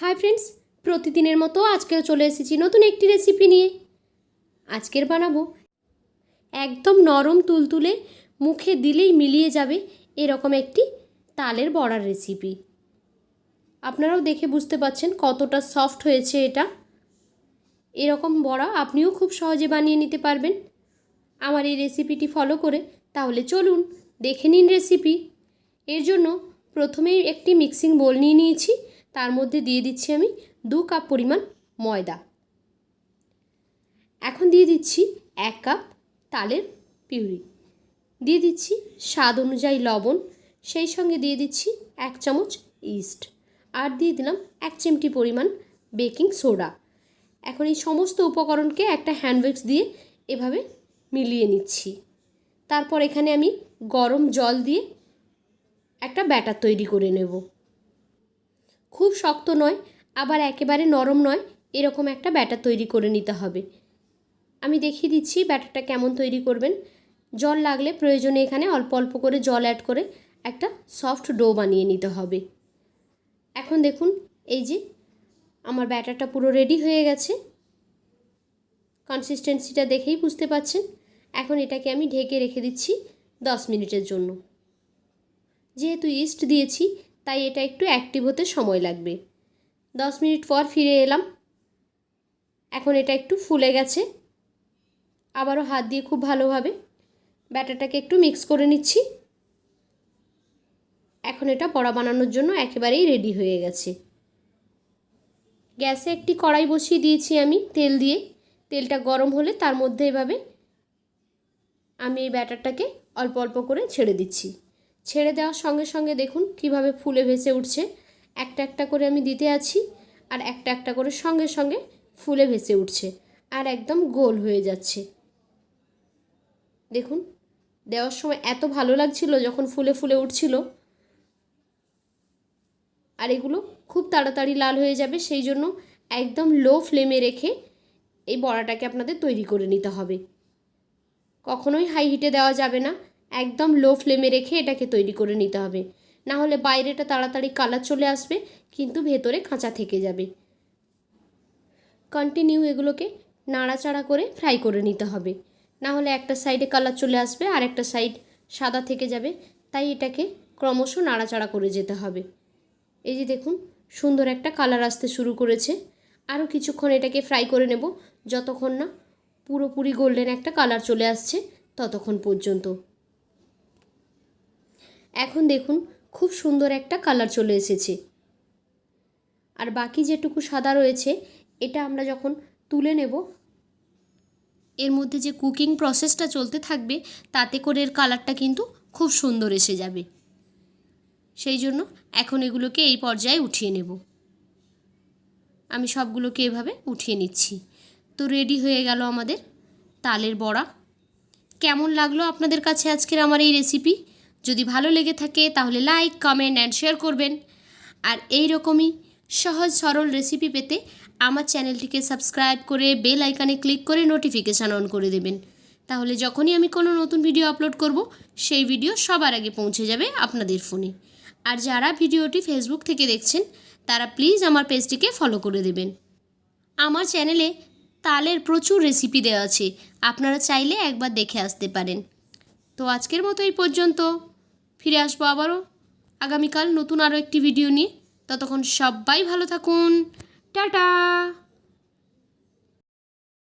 Hi friends প্রতিদিনের মতো আজকেও চলে এসেছি নতুন একটি রেসিপি নিয়ে। আজকের বানাবো একদম নরম তুলতুলে, মুখে দিলেই মিলিয়ে যাবে এরকম একটি তালের বড়ার রেসিপি আপনারাও দেখে বুঝতে পাচ্ছেন কতটা সফট হয়েছে এটা। এরকম বড়া আপনিও খুব সহজে বানিয়ে নিতে পারবেন। আমার এই রেসিপিটি ফলো করে তাহলে চলুন দেখে নিন রেসিপি এর জন্য প্রথমেই একটি মিক্সিং বোল নিয়ে নিয়েছি। তার মধ্যে দিয়ে দিচ্ছি আমি দু কাপ পরিমাণ ময়দা। এখন দিয়ে দিচ্ছি এক কাপ তালের পিউরি। দিয়ে দিচ্ছি স্বাদ অনুযায়ী লবণ, সেই সঙ্গে দিয়ে দিচ্ছি এক চামচ ইস্ট আর দিয়ে দিলাম এক চিমটি পরিমাণ বেকিং সোডা। এখন এই সমস্ত উপকরণকে একটা হ্যান্ডউইক্স দিয়ে এভাবে মিলিয়ে নিচ্ছি। তারপর এখানে আমি গরম জল দিয়ে একটা ব্যাটার তৈরি করে নেব। খুব শক্ত নয়, আবার একেবারে নরম নয়, এরকম একটা ব্যাটার তৈরি করে নিতে হবে। আমি দেখিয়ে দিচ্ছি ব্যাটারটা কেমন তৈরি করবেন। জল লাগলে প্রয়োজনে এখানে অল্প অল্প করে জল অ্যাড করে একটা সফট ডো বানিয়ে নিতে হবে। এখন দেখুন, এই যে আমার ব্যাটারটা পুরো রেডি হয়ে গেছে। কনসিস্টেন্সিটা দেখেই বুঝতে পাচ্ছেন। এখন এটাকে আমি ঢেকে রেখে দিচ্ছি দশ মিনিটের জন্য। যেহেতু ইস্ট দিয়েছি তাই এটা একটু অ্যাক্টিভ হতে সময় লাগবে। দশ মিনিট পর ফিরে এলাম। এখন এটা একটু ফুলে গেছে। আবারও হাত দিয়ে খুব ভালোভাবে ব্যাটারটাকে একটু মিক্স করে নিচ্ছি। এখন এটা বড়া বানানোর জন্য একেবারেই রেডি হয়ে গেছে। গ্যাসে একটি কড়াই বসিয়ে দিয়েছি আমি তেল দিয়ে। তেলটা গরম হলে তার মধ্যে এভাবে আমি এই ব্যাটারটাকে অল্প অল্প করে ছেড়ে দিচ্ছি। ছেড়ে দেওয়ার সঙ্গে সঙ্গে দেখুন কীভাবে ফুলে ভেসে উঠছে। একটা একটা করে আমি দিতে আছি আর একটা একটা করে সঙ্গে সঙ্গে ফুলে ভেসে উঠছে আর একদম গোল হয়ে যাচ্ছে। দেখুন, দেওয়ার সময় এত ভালো লাগছিল যখন ফুলে ফুলে উঠছিল। আর এগুলো খুব তাড়াতাড়ি লাল হয়ে যাবে, সেই জন্য একদম লো ফ্লেমে রেখে এই বড়াটাকে আপনাদের তৈরি করে নিতে হবে। কখনোই হাই হিটে দেওয়া যাবে না। একদম লো ফ্লেমে রেখে এটাকে তৈরি করে নিতে হবে। না হলে বাইরেটা তাড়াতাড়ি কালার চলে আসবে, কিন্তু ভেতরে কাঁচা থেকে যাবে। কন্টিনিউ এগুলোকে নাড়াচাড়া করে ফ্রাই করে নিতে হবে। না হলে একটা সাইডে কালার চলে আসবে, আর একটা সাইড সাদা থেকে যাবে। তাই এটাকে ক্রমশ নাড়াচাড়া করে যেতে হবে। এই যে দেখুন, সুন্দর একটা কালার আসতে শুরু করেছে। আরও কিছুক্ষণ এটাকে ফ্রাই করে নেব। যতক্ষণ না পুরোপুরি গোল্ডেন একটা কালার চলে আসছে, ততক্ষণ পর্যন্ত। এখন দেখুন, খুব সুন্দর একটা কালার চলে এসেছে। আর বাকি যেটুকু সাদা রয়েছে, এটা আমরা যখন তুলে নেব, এর মধ্যে যে কুকিং প্রসেসটা চলতে থাকবে, তাতে করে এর কালারটা কিন্তু খুব সুন্দর এসে যাবে। সেই জন্য এখন এগুলোকে এই পর্যায়ে উঠিয়ে নেব। আমি সবগুলোকে এভাবে উঠিয়ে নিচ্ছি। তো রেডি হয়ে গেল আমাদের তালের বড়া। কেমন লাগল আপনাদের কাছে আজকের আমার এই রেসিপি যদি ভালো লেগে থাকে তাহলে লাইক কমেন্ট অ্যান্ড শেয়ার করবেন। আর এই রকমই সহজ সরল রেসিপি পেতে আমার চ্যানেলটিকে সাবস্ক্রাইব করে বেল আইকানে ক্লিক করে নোটিফিকেশান অন করে দেবেন। তাহলে যখনই আমি কোনো নতুন ভিডিও আপলোড করব, সেই ভিডিও সবার আগে পৌঁছে যাবে আপনাদের ফোনে আর যারা ভিডিওটি ফেসবুক থেকে দেখছেন, তারা প্লিজ আমার পেজটিকে ফলো করে দেবেন। আমার চ্যানেলে তালের প্রচুর রেসিপি দেওয়া আছে, আপনারা চাইলে একবার দেখে আসতে পারেন। তো আজকের মতো এই পর্যন্ত। ফিরে আসব আবারও। আগামীকাল নতুন আরও একটি ভিডিও নিয়ে। ততক্ষণ সবাই ভালো থাকুন। টাটা!